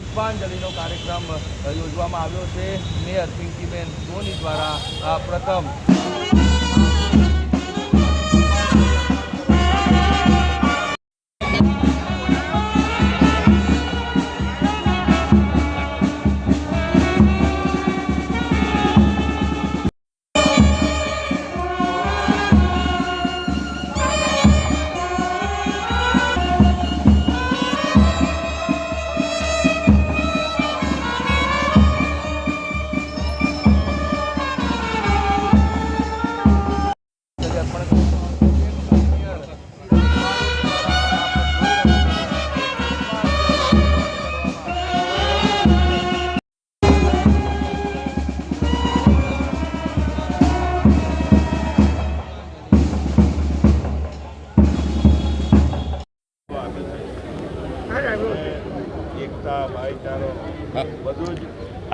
પુષ્પાંજલિનો કાર્યક્રમ યોજવામાં આવ્યો છે. મેયર પિંકીબેન સોની દ્વારા પ્રથમ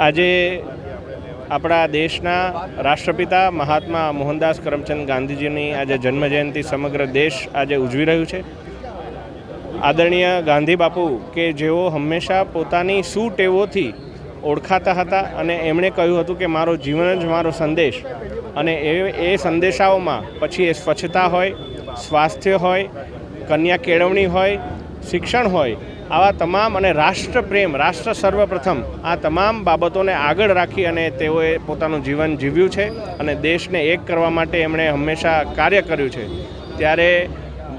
આજે આપણા દેશના રાષ્ટ્રપિતા મહાત્મા મોહનદાસ કરમચંદ ગાંધીજીની આજે જન્મજયંતિ સમગ્ર દેશ આજે ઉજવી રહ્યું છે. આદરણીય ગાંધી બાપુ કે જેઓ હંમેશા પોતાની સુટેવોથી ઓળખાતા હતા અને એમણે કહ્યું હતું કે મારો જીવન જ મારો સંદેશ અને એ એ સંદેશાઓમાં પછી એ સ્વચ્છતા હોય, સ્વાસ્થ્ય હોય, કન્યા કેળવણી હોય, શિક્ષણ હોય આવા તમામ અને રાષ્ટ્રપ્રેમ, રાષ્ટ્ર સર્વપ્રથમ આ તમામ બાબતોને આગળ રાખી અને તેઓએ પોતાનું જીવન જીવ્યું છે અને દેશને એક કરવા માટે એમણે હંમેશા કાર્ય કર્યું છે. ત્યારે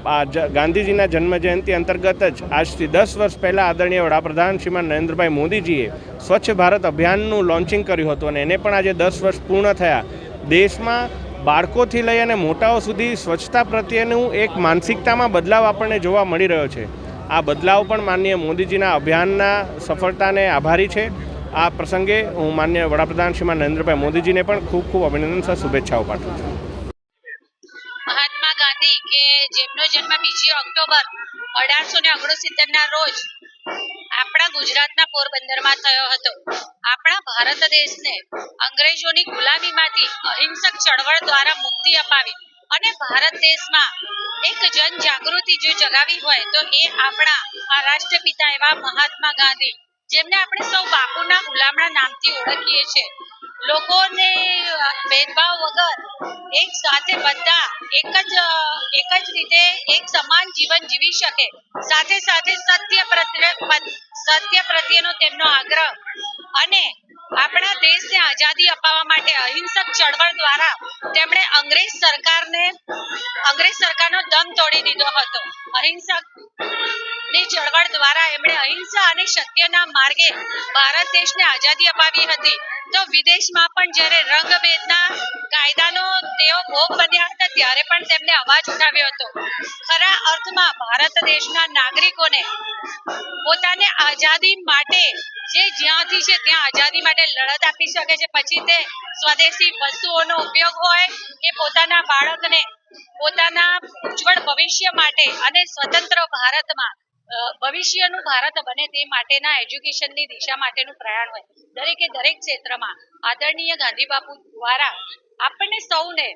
આ ગાંધીજીના જન્મજયંતિ અંતર્ગત જ આજથી દસ વર્ષ પહેલાં આદરણીય વડાપ્રધાન શ્રીમાન નરેન્દ્રભાઈ મોદીજીએ સ્વચ્છ ભારત અભિયાનનું લોન્ચિંગ કર્યું હતું અને એને પણ આજે દસ વર્ષ પૂર્ણ થયા. દેશમાં બાળકોથી લઈ અને મોટાઓ સુધી સ્વચ્છતા પ્રત્યેનું એક માનસિકતામાં બદલાવ આપણને જોવા મળી રહ્યો છે. આ બદલાવ પણ માનનીય મોદીજીના અભિયાનના સફળતાને આભારી છે. આ પ્રસંગે હું માન્ય વડાપ્રધાન શ્રીમાન નરેન્દ્રભાઈ મોદીજીને પણ ખૂબ ખૂબ અભિનંદન સહ શુભેચ્છાઓ પાઠવું છું. મહાત્મા ગાંધી કે જેમનો જન્મ બીજી ઓક્ટોબર અઢારસો ને ઓગણસિત્તેર ના રોજ આપણા ગુજરાતના પોરબંદરમાં થયો હતો. આપણા ભારત દેશને અંગ્રેજોની ગુલામીમાંથી અહિંસક ચળવળ દ્વારા મુક્તિ અપાવી અને ભારત દેશમાં એક જન જાગૃતિ જો જગાવી હોય, તો એ આપણા આ રાષ્ટ્રપિતા એવા મહાત્મા ગાંધી, જેમને આપણે સૌ બાપુના ગુલામણા નામથી ઓળખીએ છીએ. લોકોને ભેદભાવ વગર એક સાથે બધા એક જ એક જ રીતે એક સમાન જીવન જીવી શકે. સાથે સાથે સત્ય પ્રત્યે, સત્ય પ્રત્યેનો તેમનો આગ્રહ. અને આપણા દેશને આઝાદી અપાવવા માટે અહિંસક ચળવળ દ્વારા તેમણે અંગ્રેજ સરકારને, અંગ્રેજ સરકારનો દમ તોડી દીધો હતો. અહિંસકની ચળવળ દ્વારા એમણે અહિંસા અને સત્યના માર્ગે ભારત દેશને આઝાદી અપાવી હતી. તો વિદેશમાં પણ જ્યારે રંગભેદના કાયદાનો તેઓ ભોગ બન્યા હતા, ત્યારે પણ તેમને અવાજ ઉઠાવ્યો હતો. ખરા અર્થમાં ભારત દેશના નાગરિકોને પોતાને આઝાદી માટે જે જ્યાંથી છે ત્યાં આઝાદી માટે લડત આપી શકે છે. પછી તે સ્વદેશી વસ્તુઓનો ઉપયોગ હોય કે પોતાના બાળકને પોતાના ઉજ્જવળ ભવિષ્ય માટે અને સ્વતંત્ર ભારતમાં ભવિષ્યનું ભારત બને તે માટેના એજ્યુકેશનની દિશા માટેનું પ્રયાણ હોય. દરેકે દરેક ક્ષેત્રમાં આદરણીય ગાંધી બાપુ દ્વારા આપણને સૌને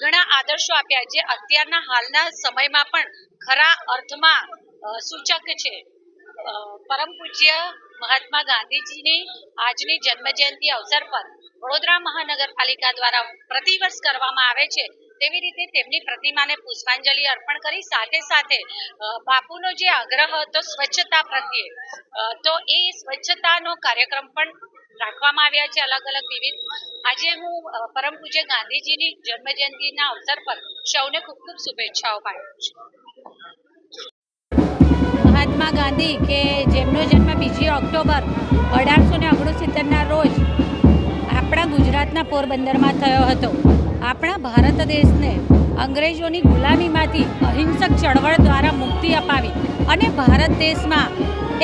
ઘણા આદર્શો આપ્યા જે અત્યારના હાલના સમયમાં પણ ખરા અર્થમાં સૂચક છે. પરમ પૂજ્ય મહાત્મા ગાંધીજીની આજની જન્મજયંતિ અવસર પર વડોદરા મહાનગરપાલિકા દ્વારા પ્રતિવર્ષ કરવામાં આવે છે. તેવી રીતે તેમની પ્રતિમાને પુષ્પાંજલિ અર્પણ કરી સાથે સાથે બાપુનો જે આગ્રહ હતો સ્વચ્છતા પ્રત્યે તો એ સ્વચ્છતાનો કાર્યક્રમ પણ રાખવામાં આવ્યા છે અલગ અલગ વિવિધ. આજે હું પરમ પૂજ્ય ગાંધીજીની જન્મજયંતિના અવસર પર સૌને ખૂબ ખૂબ શુભેચ્છાઓ પાઠવું છું. મહાત્મા ગાંધી કે જેમનો જન્મ બીજી ઓક્ટોબર અઢારસો ને ઓગણસિત્તેરના રોજ આપણા ગુજરાતના પોરબંદરમાં થયો હતો. આપણા ભારત દેશને અંગ્રેજોની ગુલામીમાંથી અહિંસક ચળવળ દ્વારા મુક્તિ અપાવી અને ભારત દેશમાં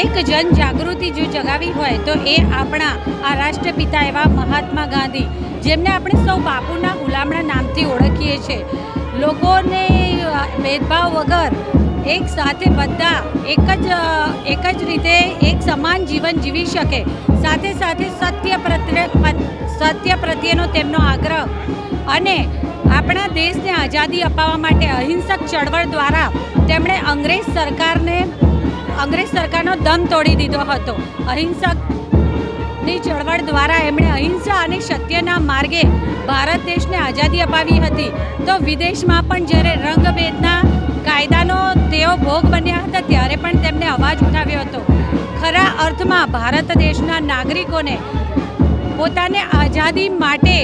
એક જનજાગૃતિ જો જગાવી હોય તો એ આપણા આ રાષ્ટ્રપિતા એવા મહાત્મા ગાંધી, જેમને આપણે સૌ બાપુના ગુલામણા નામથી ઓળખીએ છીએ. લોકોને ભેદભાવ વગર એક સાથે બધા એક જ એક જ રીતે એક સમાન જીવન જીવી શકે. સાથે સાથે સત્ય પ્રત્યે સત્ય પ્રત્યેનો તેમનો આગ્રહ. અને આપણા દેશને આઝાદી અપાવવા માટે અહિંસક ચળવળ દ્વારા તેમણે અંગ્રેજ સરકારને, અંગ્રેજ સરકારનો દમ તોડી દીધો હતો. અહિંસકની ચળવળ દ્વારા એમણે અહિંસા અને સત્યના માર્ગે ભારત દેશને આઝાદી અપાવી હતી. તો વિદેશમાં પણ જ્યારે રંગભેદના કાયદાનો તેઓ ભોગ બન્યા હતા ત્યારે પણ તેમણે અવાજ ઉઠાવ્યો હતો. ખરા અર્થમાં ભારત દેશના નાગરિકોને પોતાને આઝાદી માટે,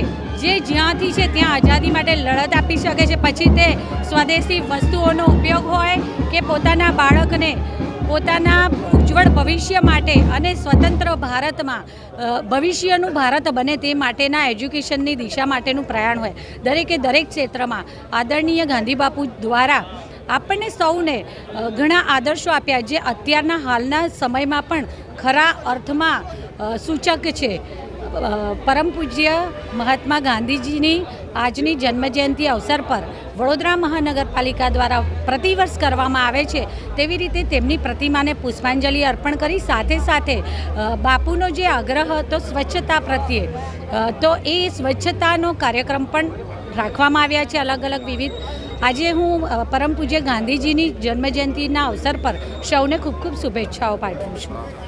જે જ્યાંથી છે ત્યાં આઝાદી માટે લડત આપી શકે છે. પછી તે સ્વદેશી વસ્તુઓનો ઉપયોગ હોય કે પોતાના બાળકને પોતાના ઉજ્જવળ ભવિષ્ય માટે અને સ્વતંત્ર ભારતમાં ભવિષ્યનું ભારત બને તે માટેના એજ્યુકેશનની દિશા માટેનું પ્રયાણ હોય. દરેકે દરેક ક્ષેત્રમાં આદરણીય ગાંધી બાપુ દ્વારા આપણને સૌને ઘણા આદર્શો આપ્યા જે અત્યારના હાલના સમયમાં પણ ખરા અર્થમાં સૂચક છે. પરમ પૂજ્ય મહાત્મા ગાંધીજીની આજની જન્મજયંતિ અવસર પર વડોદરા મહાનગરપાલિકા દ્વારા પ્રતિવર્ષ કરવામાં આવે છે. તેવી રીતે તેમની પ્રતિમાને પુષ્પાંજલિ અર્પણ કરી સાથે સાથે બાપુનો જે આગ્રહ હતો સ્વચ્છતા પ્રત્યે તો એ સ્વચ્છતાનો કાર્યક્રમ પણ રાખવામાં આવ્યા છે અલગ અલગ વિવિધ આજે હું પરમ પૂજ્ય ગાંધીજીની જન્મજયંતિના અવસર પર સૌને ખૂબ ખૂબ શુભેચ્છાઓ પાઠવું છું.